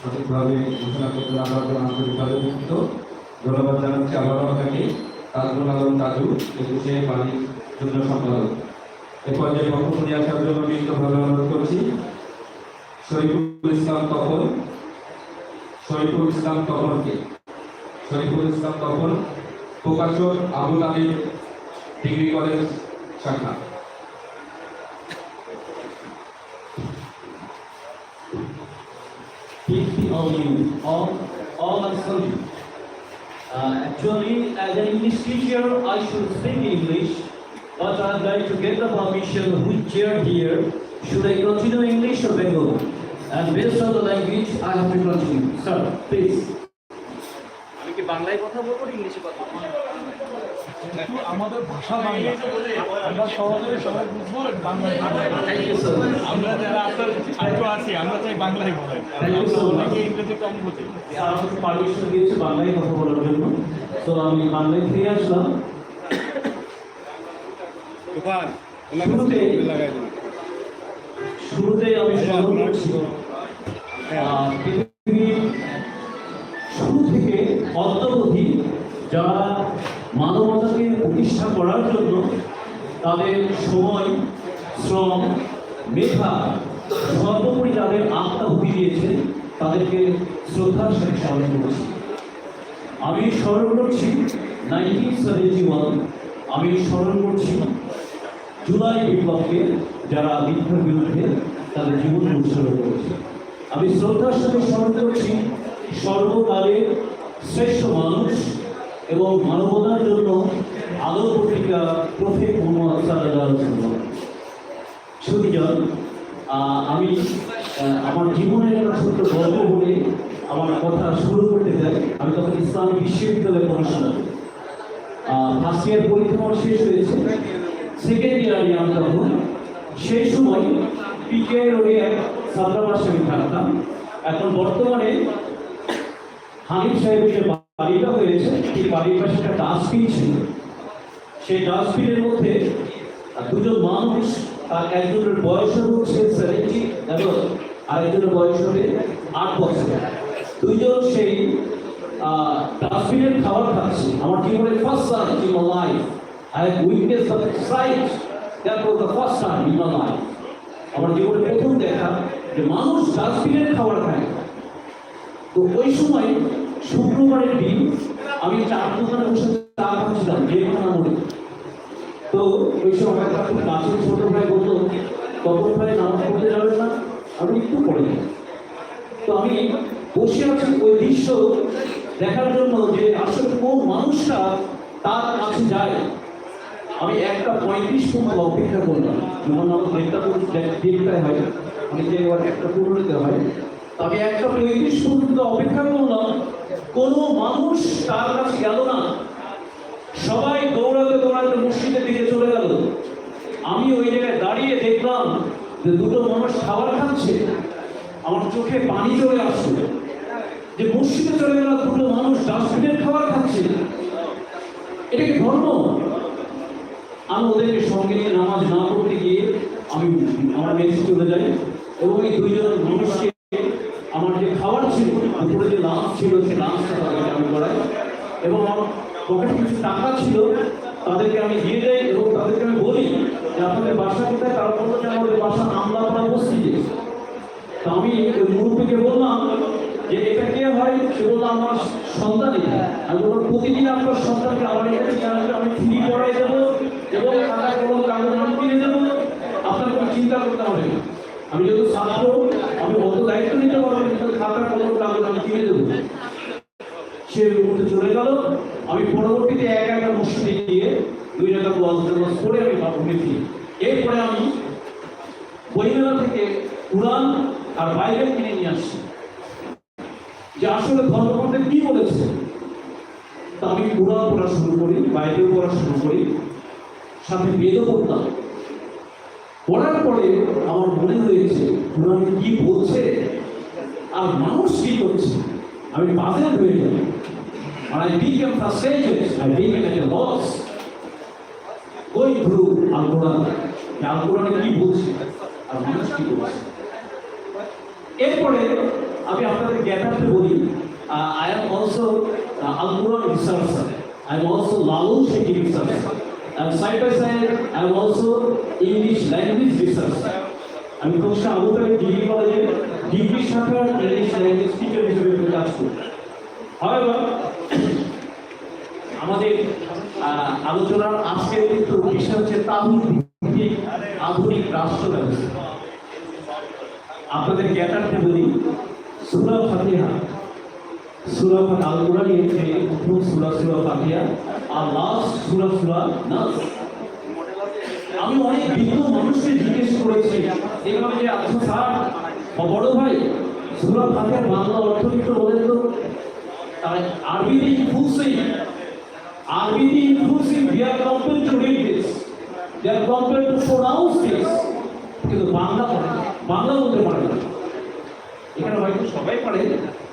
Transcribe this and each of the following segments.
সঠিকভাবে ঘোষণা করতে জন্য আন্তরিকভাবে দুঃখিত ধন্যবাদ জানাচ্ছি আলম একুশে বাণিজ্য যুদ্ধ সম্পাদক। এ পর্যায়ে বক্তব্য নিয়ে আসার জন্য বিনীতভাবে অনুরোধ করছি। শরীফুল ইসলাম তপন, শরীফুল ইসলাম তপনকে। শরীফুল ইসলাম তপন, প্রকাশক আবুল আলীর ডিগ্রি কলেজ শাখা। On you, all, all my soldiers. Uh, actually, as an English teacher, I should speak English, but I'd like to get the permission which chair here. Should I continue English or Bengali? And based on the language, I have to continue. Sir, please. আমি কি বাংলায় কিন্তু আমাদের ভাষা বাংলা। আমরা সহজে সবাই বুঝব বাংলায়. আমরা যারা আপনার ছাত্র আছি আমরা চাই বাংলায় বলাই much. অনেকে ইংরেজি কম বুঝি। আমাকে পারমিশন দিয়েছে বাংলায় কথা বলার জন্য। তো আমি বাংলায় ফিরে আসলাম। শুরুতে আমি স্মরণ করছি শুরু থেকে অদ্যাবধি যারা মানবতাকে প্রতিষ্ঠা করার জন্য তাদের সময়, শ্রম, মেধা সর্বোপরি যাদের আত্মাহুতি দিয়েছে, তাদেরকে শ্রদ্ধার সাথে স্মরণ করছি। আমি স্মরণ করছি নাইনটিন সেভেন্টি ওয়ান। আমি স্মরণ করছি জুলাই বিপ্লবকে যারা মিথ্যার বিরুদ্ধে তাদের জীবন উৎসর্গ করেছে। আমি শ্রদ্ধার সাথে স্মরণ করছি সর্বকালের শ্রেষ্ঠ মানুষ এবং মানবতার জন্য আলো পত্রিকা প্রফেট মোহাম্মদ সাল্লাহ সুবিজন আমি আমার জীবনের একটা ছোট্ট গল্প বলে আমার কথা শুরু করতে চাই। আমি তখন ইসলাম বিশ্ববিদ্যালয়ে পড়াশোনা করি। ফার্স্ট ইয়ার পরীক্ষা আমার শেষ হয়েছে। সেকেন্ড ইয়ারে আমি তখন সেই সময় পিকে রোডে এক ছাত্রাবাসে আমি থাকতাম। এখন বর্তমানে হানিফ সাহেবের যে বাড়িটা হয়েছে সেই বাড়ির পাশে একটা ডাস্টবিন ছিল। সেই ডাস্টবিনের মধ্যে দুজন মানুষ আর একজনের বয়স হচ্ছে সেভেন্টি এবং আরেকজনের বয়স হবে আট বছর। দুইজন সেই ডাস্টবিনের খাবার খাচ্ছে। আমার জীবনের first time in my life I have witness the sight that was the first time in my life আমার জীবনে প্রথম দেখা যে মানুষ ডাস্টবিনের খাবার খায়। তো ওই সময় শুক্রবারের দিন আমি চার দোকানে বসে চা খাচ্ছিলাম জেলখানা মোড়ে তো ওই সময় একটা খুব কাছের ছোট ভাই বলতো তখন ভাই, নামাজ পড়তে যাবেন না, আমি একটু পড়ে তো আমি বসে আছি ওই দৃশ্য দেখার জন্য যে আসলে কোন মানুষটা তার কাছে যায়। আমি একটা পঁয়ত্রিশ পর্যন্ত অপেক্ষা করলাম। যেমন আমার দেড়টায় হয় অনেকে এবার একটা পনেরোতে হয় তো আমি একটা পঁয়ত্রিশ পর্যন্ত অপেক্ষা করলাম কোনো মানুষ তার কাছে গেল না। সবাই দৌড়াতে দৌড়াতে মসজিদের দিকে চলে গেল। আমি ওই জায়গায় দাঁড়িয়ে দেখলাম যে দুটো মানুষ খাবার খাচ্ছে। আমার চোখে পানি চলে আসছে। যে মসজিদে চলে গেল দুটো মানুষ ডাস্টবিনের খাবার খাচ্ছে। এটা কি ধর্ম? আমি ওদেরকে সঙ্গে নিয়ে নামাজ না পড়তে গিয়ে আমি আমার মেসে চলে যাই এবং এই দুইজন মানুষকে আমার যে খাবার ছিল উপরে যে লাঞ্চ ছিল সেই লাঞ্চটা তাদেরকে আমি করাই এবং পকেটে কিছু টাকা ছিল, তাদেরকে আমি দিয়ে দেই এবং তাদেরকে আমি বলি যে, আপনাদের বাসা কোথায়? তারা বলল যে, আমাদের বাসা আমলাপাড়া মসজিদে। তো আমি মুরব্বীকে বললাম যে, এটা কে হয়? সে বলল, আমার সন্তান আমি বললাম, প্রতিদিন আপনার সন্তানকে আমার এখানে নিয়ে আসবে আমি ফ্রি পড়াই দেবো এবং খাতা কলম কাগজ আমি কিনে দেবো। আপনার কোনো চিন্তা করতে হবে আমি যেহেতু ছাত্র দায়িত্ব নিতে পারব কিন্তু খাতা কলম কাগজ আমি কিনে দেবো। সে মধ্যে চলে গেল। আমি পরবর্তীতে এক একটা মসজিদে গিয়ে দুই টাকা ওয়াজ নামাজ পড়ে আমি উঠেছি এরপরে আমি বইমেলা থেকে কোরআন আর বাইবেল কিনে নিয়ে আসছি। যে আসলে ধর্মগ্রন্থে কি বলেছে? তা আমি কোরআন পড়া শুরু করি, বাইবেল পড়া শুরু করি, সাথে বেদও পড়তাম। পড়ার পরে আমার মনে হয়েছে কোরআন কি বলছে? আর মানুষ কি করছে? আমি পাগল হয়ে যাই আর I became frustrated, I became at a loss. going through Al Quran. আল কোরআনে কি বলছে? আর মানুষ কি বলছে? এরপরে আমি আপনাদের জ্ঞাতার্থে বলি। I am also Al Quran researcher I am also Lalon শেখি researcher and side by side I am also English language. আমি কোর্সটা আবু তালেব ডিগ্রি কলেজে ডিগ্রি শাখার ইংলিশ ল্যাঙ্গুয়েজ টিচার হিসেবে কাজ করি। However, আমাদের আলোচনার আজকের বিষয় হচ্ছে ভিত্তিক আধুনিক রাষ্ট্র ব্যবস্থা। আপনাদের জ্ঞাতার্থে বলি সুরা ফাতিহা। সুরা ফাত আল কোরআন হচ্ছে প্রথম সুরা সুরা ফাতিহা আর লাস্ট সুরা সুরা নাস। আমি অনেক বিজ্ঞ মানুষকে জিজ্ঞেস করেছি। এভাবে যে আচ্ছা স্যার, বড় ভাই, সুরা ফাতিহার বাংলা অর্থ একটু বলেন তো। তাহলে আরবিতে ইনফুসিং আরবিতে infusing they are compare to read this they are compare to pronounce this কিন্তু বাংলা বাংলা বলতে পারে না। এখানে হয়তো সবাই পারে।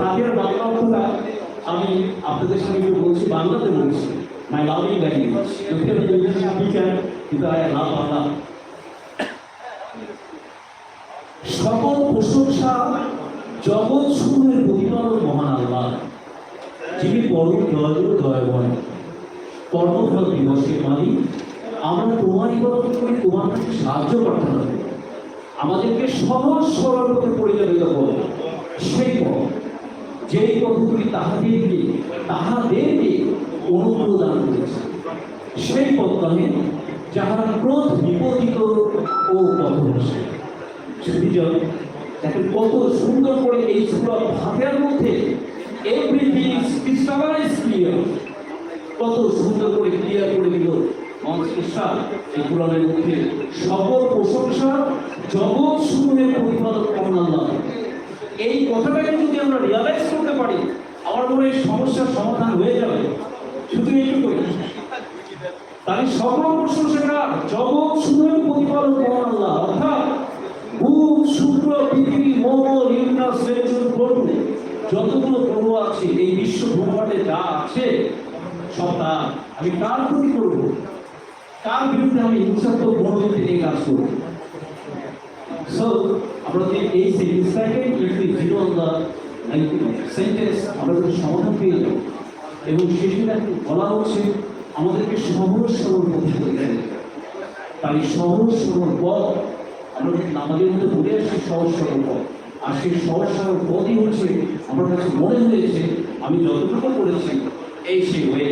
তাদের বাংলা অর্থটা আমি আপনাদের সঙ্গে বলছি, বাংলাতে বলছি। মাই লাভিং লাভ বাংলা সকল প্রশংসা জগৎ সমূহের প্রতিপালক মহান আল্লাহ, যিনি পরম দয়ালু, দয়াময়। কর্মফল দিবসের মালিক। আমরা তোমার ইবাদত করে তোমার সাহায্য প্রার্থনা করি আমাদেরকে সহজ সরল পথে পরিচালিত করো। সেই পথ। যেই পথগুলি তাহাদেরকে তাহাদেরকে অনুপ্রদান করেছে। সেই নহে যাহারা ক্রোধ বিপদিত ও পথভ্রষ্ট সুবিজন কত সুন্দর করে এই সুরা ভাতের মধ্যে এভরিথিং ইজ ক্রিস্টালাইজ ক্লিয়ার কত সুন্দর করে ক্লিয়ার করে দিল মহাশিষ্যা এই কোরআনের মধ্যে সকল প্রশংসা জগৎ সমূহের প্রতিপাদক করুন আল্লাহ এই কথাটাকে যদি আমরা রিয়ালাইজ করতে পারি, আমার মনে হয় সমস্যার সমাধান হয়ে যাবে। শুধু এইটুকুই। তাই সকল প্রশংসা জগৎ সমূহের প্রতিপালক করুন আল্লাহ, অর্থাৎ ভূত শুক্র, পৃথিবী, মঙ্গল ইউনাস নেপচুন প্লুটো যতগুলো গ্রহ আছে, এই বিশ্ব ব্রহ্মাণ্ডে যা আছে, সব তার। আমি কার ক্ষতি করব? কার বিরুদ্ধে আমি হিংসাত্মক মনোনীতি নিয়ে কাজ করব? সো আমরা যদি এই সেন্টেন্সটাকে if zero on the sentence আমরা যদি সমাধান পেয়ে যাব। এবং দেখো, বলা হচ্ছে আমাদেরকে সহজ সরল পদ্ধতি করতে তাই সহজ সরল পথ, আমরা নামাজের মধ্যে বলে আসছি সহজ সরল পথ। আর সেই সহজ সরল পথই হচ্ছে আমার কাছে মনে হয়েছে, আমি যতটুকু করেছি, এই সেই ওয়ে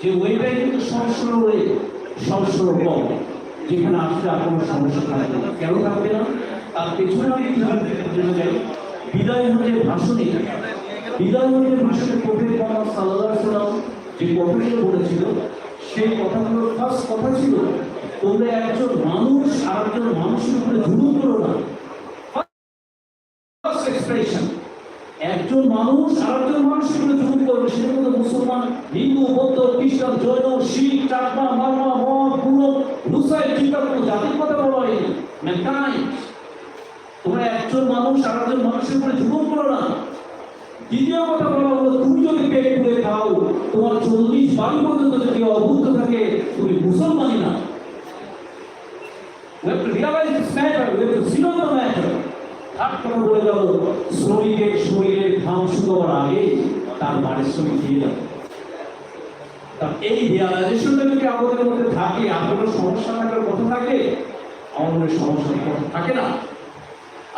যে ওয়েটাই কিন্তু সহজ সরল ওয়ে সহজ সরল পথ। যেখানে আসলে আর কোনো সমস্যা থাকবে না। কেন থাকবে না? তার পেছনে আমি জেনে যাই বিদায় হতে ভাষণে। বিদায় হতে ভাষণে প্রফেট মোহাম্মদ সাল্লাহ সাল্লাম যে কথাগুলো বলেছিল, সেই কথাগুলোর ফার্স্ট কথা ছিল, তোমরা একজন মানুষ আর একজন মানুষের উপরে জুলুম করো না। একজন মানুষ আর একজন মানুষের উপরে জুলুম করবে সেটা মধ্যে মুসলমান, হিন্দু, বৌদ্ধ, খ্রিস্টান, জৈন, শিখ, চাকমা, মারমা মদ পুরো লুসাই চিন্তা কোনো জাতির কথা বলা হয়নি। ম্যানকাইন্ড তোমরা একজন মানুষ আর একজন মানুষের উপরে জুলুম করো না। দ্বিতীয় কথা বলা হলো, তুমি যদি পেট পুড়ে খাও, তোমার চল্লিশ বাড়ি পর্যন্ত যদি অভুক্ত থাকে, তুমি মুসলমানই না। We have to শ্রমিকের ঘাম শুকাবার আগে তার বাড়ির শ্রমিক দিয়ে তা এই রিয়ালাইজেশনটা আমাদের থাকে কোনো সমস্যা থাকার থাকে হয় সমস্যার কথা থাকে না।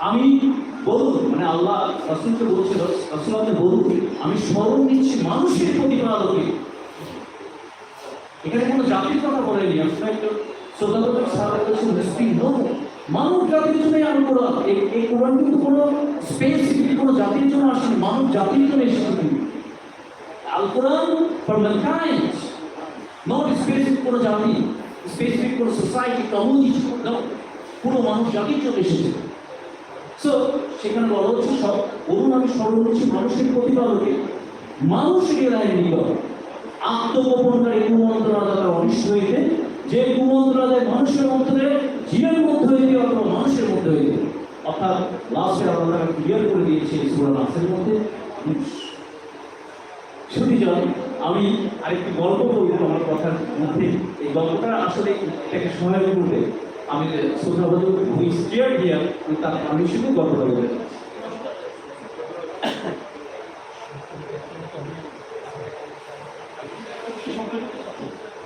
আমি বলুন মানে আল্লাহ রসুলকে বলছে রসুল আপনি বলুন আমি স্মরণ দিচ্ছি মানুষের প্রতিপালকে এখানে কোনো জাতির কথা বলেনি আপনার একটু মানব জাতির জন্যই আমি এই- কোরআন কিন্তু কোনো স্পেসিফিক কোনো জাতির জন্য আসেনি, মানব জাতির জন্য এসেছে all for mankind not specific কোনো জাতি স্পেসিফিক কোনো সোসাইটি কমিউনিটি পুরো মানব জাতির জন্য এসেছে। সো সেখানে বলা হচ্ছে সব বলুন আমি স্মরণ করছি মানুষের প্রতিপালকে। মানুষ রিয়েলাইন নিল আত্মগোপনকারী কুমন্ত্রণাদাতা অনিষ্ট হইতে যে কুমন্ত্রণাদায় মানুষের মধ্যে জীবের মধ্যে হইতে অথবা মানুষের মধ্যে হইতে অর্থাৎ লাস্টে আমরা ক্লিয়ার করে দিয়েছি সুরা নাসের মধ্যে। শুধু জন আমি আরেকটি গল্প বলব আমার কথার মধ্যে। এই গল্পটা আসলে এটাকে সহায়তা করবে আমি শ্রোতাবাদ হুই স্টিয়ার তার আমি শুধু যাচ্ছি।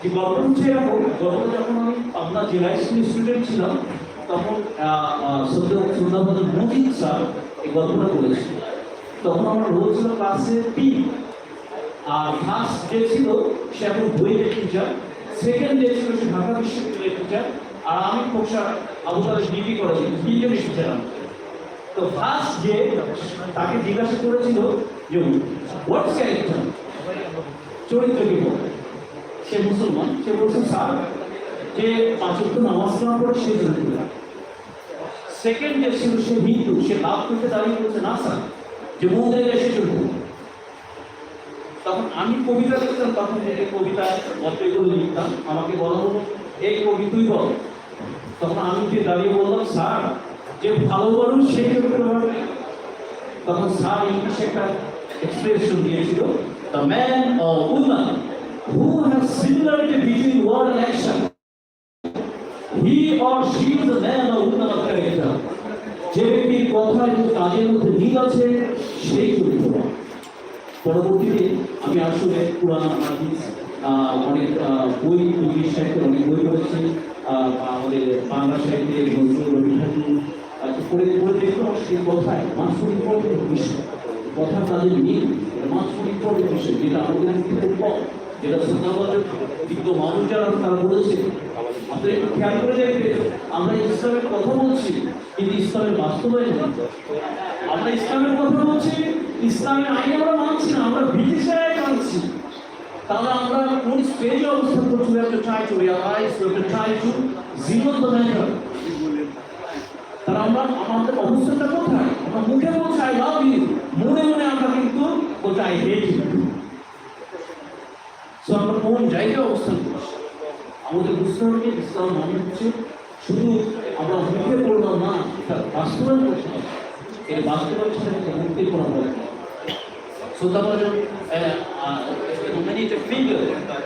যে গল্প হচ্ছে এরকম গল্পটা যখন আমি পাবনা জেলায় স্টুডেন্ট ছিলাম, তখন সন্ধ্যাবাদ মজিদ স্যার এই গল্পটা বলেছিল তখন আমার রোল ছিল ক্লাসে তিন আর ফার্স্ট যে ছিল, সে এখন বইয়ের টিচার সেকেন্ড যে ছিল সে ঢাকা বিশ্ববিদ্যালয়ের টিচার আর আমি কোষা আবু তালেব ডিগ্রি করেছি টিচার আমি। তো ফার্স্ট যে তাকে জিজ্ঞাসা করেছিল যে হোয়াটস ক্যারেক্টার চরিত্র কি সে মুসলমান, সে বলছে স্যার যে পাঁচ ওয়াক্ত নামাজ না পড়ে সে চরিত্র সেকেন্ড যে ছিল, সে হিন্দু, সে লাভ করতে দাঁড়িয়ে বলছে, না স্যার যে মন্দিরে এসে চরিত্র তখন আমি কবিতা লিখতাম, তখন এই কবিতা গল্পগুলো লিখতাম, আমাকে বলা হলো, এই কবি তুই বল। তখন আমি যে দাঁড়িয়ে বললাম স্যার যে ভালো মানুষ সেই চরিত্র হবে? তখন স্যার ইংলিশ একটা এক্সপ্রেশন দিয়েছিল the man or woman who have similarity between word and action he or she is the man or woman of character যে ব্যক্তির কথা এবং কাজের মধ্যে মিল আছে সেই চরিত্রবান পরবর্তীতে আমি আসলে পুরান হাদিস অনেক বই ইংলিশ সাহিত্যের অনেক বই আহ, আমাদের বাংলা সাহিত্যে নজরুল রবি ঠাকুর আহ, তো পড়ে পড়ে দেখলাম সেই কথায় মাসফুল পর্বের বিষয় কথা তাদের মিল মাসফুল পর্বের বিষয় যেটা আমাদের কম যেটা শ্রদ্ধাবাদের বিজ্ঞ মানুষ যারা তারা বলেছে। আপনি একটু খেয়াল করে দেখবেন আমরা ইসলামের কথা বলছি কিন্তু ইসলামের বাস্তবায়ন। আমরা ইসলামের কথা বলছি ইসলামের আইন আমরা মানছি না আমরা ব্রিটিশের আইন মানছি। তাহলে আমরা কোন স্টেজে অবস্থান করছি we have to try to realize we have to try to matter তাহলে আমরা আমাদের অবস্থানটা কোথায়? আমরা মুখে বলছি আই লাভ ইউ মনে মনে আমরা কিন্তু বলছি হেট ইউ সো আমরা কোন জায়গায় অবস্থান করছি? আমাদের বুঝতে হবে ইসলাম মানে হচ্ছে শুধু আমরা মুখে পড়লাম না তার বাস্তবায়ন হবে। এই বাস্তবায়ন কিন্তু মুক্তি করা একটা ফিগার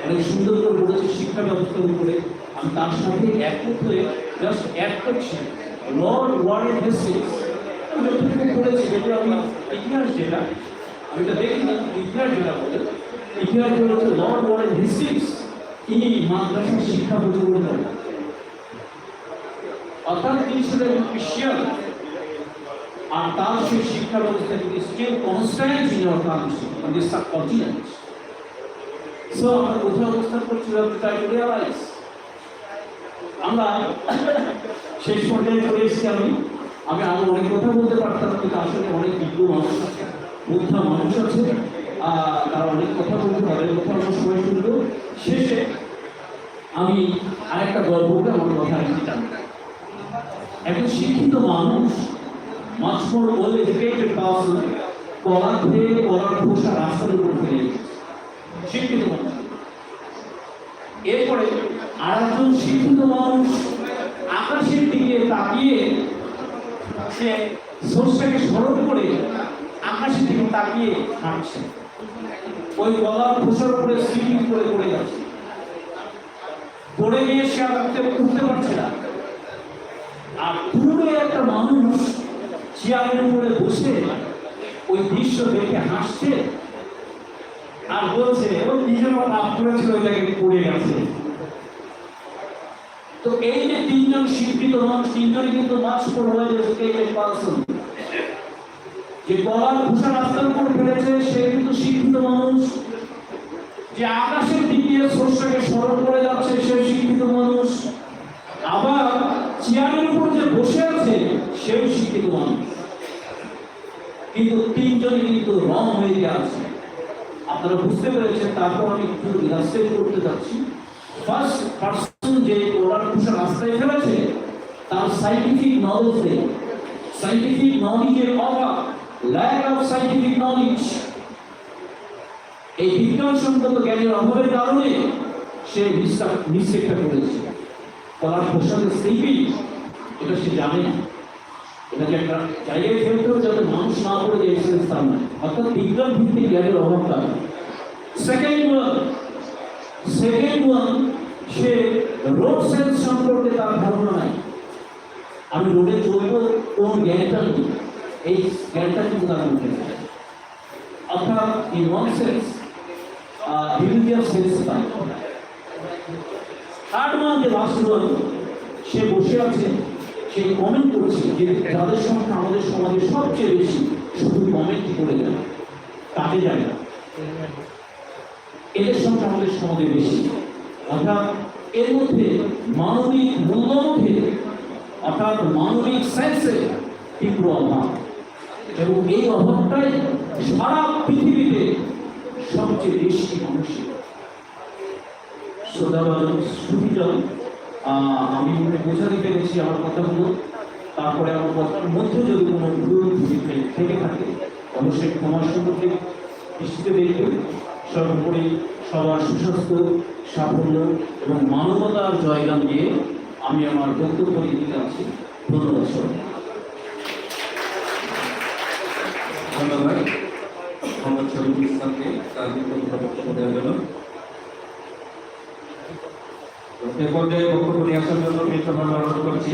অনেক সুন্দর করে বলেছে শিক্ষা ব্যবস্থার উপরে। আমি তার সাথে একমত হয়ে জাস্ট অ্যাড করছি লর্ড ওয়ার্ল্ড আমি যতটুকু পড়েছি যেটা আমি ইতিহাস যেটা, আমি এটা দেখি না, ইতিহাস যেটা বলে, ইতিহাস বলেছে লর্ড ওয়ার্ল্ড হিস্ট্রিজ তিনি মাদ্রাসার শিক্ষা প্রচলন অর্থাৎ তিনি ছিলেন খ্রিস্টান আর তার সেই শিক্ষা ব্যবস্থা কিন্তু still constant in subcontinent so আমরা কোথায় অবস্থান করছি we have to try to realize আমরা শেষ পর্যায়ে চলে এসেছি আমি। আমি আরও অনেক কথা বলতে পারতাম, কিন্তু আসলে অনেক বিজ্ঞ মানুষ আছে মুগ্ধা মানুষ আছে। তারা অনেক কথা বলতে পারে, কথা আমরা সময় শুনব শেষে আমি আরেকটা গল্প বলে আমার কথা আরেকটি টানবো একজন শিক্ষিত মানুষ মাছ এডুকেটেড পার্সন কলার খেয়ে কলার খোসা রাস্তার উপর ফেলে। শিক্ষিত মানুষ এরপরে আর একজন শিক্ষিত মানুষ আকাশের দিকে তাকিয়ে সে সর্ষাকে স্মরণ করে আকাশের দিকে তাকিয়ে হাঁটছে। ওই গলার খোসার উপরে স্লিপিং করে পড়ে যাচ্ছে। পড়ে গিয়ে সে আর উঠতে পারছে না। আর পুরো একটা মানুষ চেয়ারের উপরে বসে ওই দৃশ্য দেখে হাসছে। আর বলছে ও নিজের মতো আপ করেছিল জায়গায় পড়ে গেছে। তো এই যে তিনজন শিক্ষিত মানুষ, তিনজনই কিন্তু মাছ পড়ুয়ায় এডুকেটেড পারসন। যে গলার ভূষণ রাস্তার উপর ফেলেছে, সে কিন্তু শিক্ষিত মানুষ। যে আকাশের দিকে স্রষ্টাকে স্মরণ করে যাচ্ছে, সে শিক্ষিত মানুষ। আবার চেয়ারের উপর যে বসে আছে, সেও শিক্ষিত মানুষ। কিন্তু তিনজনই কিন্তু রং হয়ে গিয়ে আছে। আপনারা বুঝতে পেরেছেন, তারপর আমি একটু ইলাস্ট্রেট করতে যাচ্ছি। ফার্স্ট পার্সন যে ওনার কুশল রাস্তায় ফেলেছে, তার সাইন্টিফিক নলেজ নেই। সাইন্টিফিক নলেজের অভাব ল্যাক অফ সাইন্টিফিক নলেজ এই বিজ্ঞানসম্মত জ্ঞানের অভাবের কারণে সে মিস্টেকটা করেছে। কলার পোশাকের স্লিপিং এটা সে জানে না। এটাকে একটা জায়গায় ফেলতে হবে যাতে মানুষ না করে যে তার নয় অর্থাৎ বিজ্ঞান ভিত্তিক জ্ঞানের অভাব তার সেকেন্ড ওয়ান সেকেন্ড ওয়ান সে রোড সেন্স সম্পর্কে তার ধারণা নাই। আমি রোডে চলবো, কোন জ্ঞানটা নেই। এই জ্ঞানটা কিন্তু তার মধ্যে। অর্থাৎ in one sense religious sense তার থার্ড ওয়ান যে লাস্ট ওয়ান সে বসে আছে, সে কমেন্ট করছে যে যাদের সংখ্যা আমাদের সমাজে সবচেয়ে বেশি, শুধু কমেন্ট করে যায় কাজে যায় না। এদের সংখ্যা আমাদের সমাজে বেশি। অর্থাৎ এর মধ্যে মানবিক মূল্যবোধে অর্থাৎ মানবিক সেন্সে তীব্র অভাব। এবং এই অভাবটাই সারা পৃথিবীতে সবচেয়ে বেশি মানুষের। শ্রোতাবাদন সুবিজন আমি মনে বোঝাতে পেরেছি আমার কথাগুলো। তারপরে আমার কথার মধ্যে যদি কোনো ভুল থেকে থাকে, অবশ্যই ক্ষমার সম্পর্কে দৃষ্টিতে সর্বোপরি সবার সুস্বাস্থ্য, সাফল্য এবং মানবতার জয়গান দিয়ে আমি আমার বক্তব্য দিতে আছি ধন্যবাদ সবাই ধন্যবাদ। মোহাম্মদ শরীফুল ইসলামকে তার বক্তব্য দেওয়ার জন্য। এ পর্যায়ে বক্তব্য নিয়ে আসার জন্য সবার অনুরোধ করছি।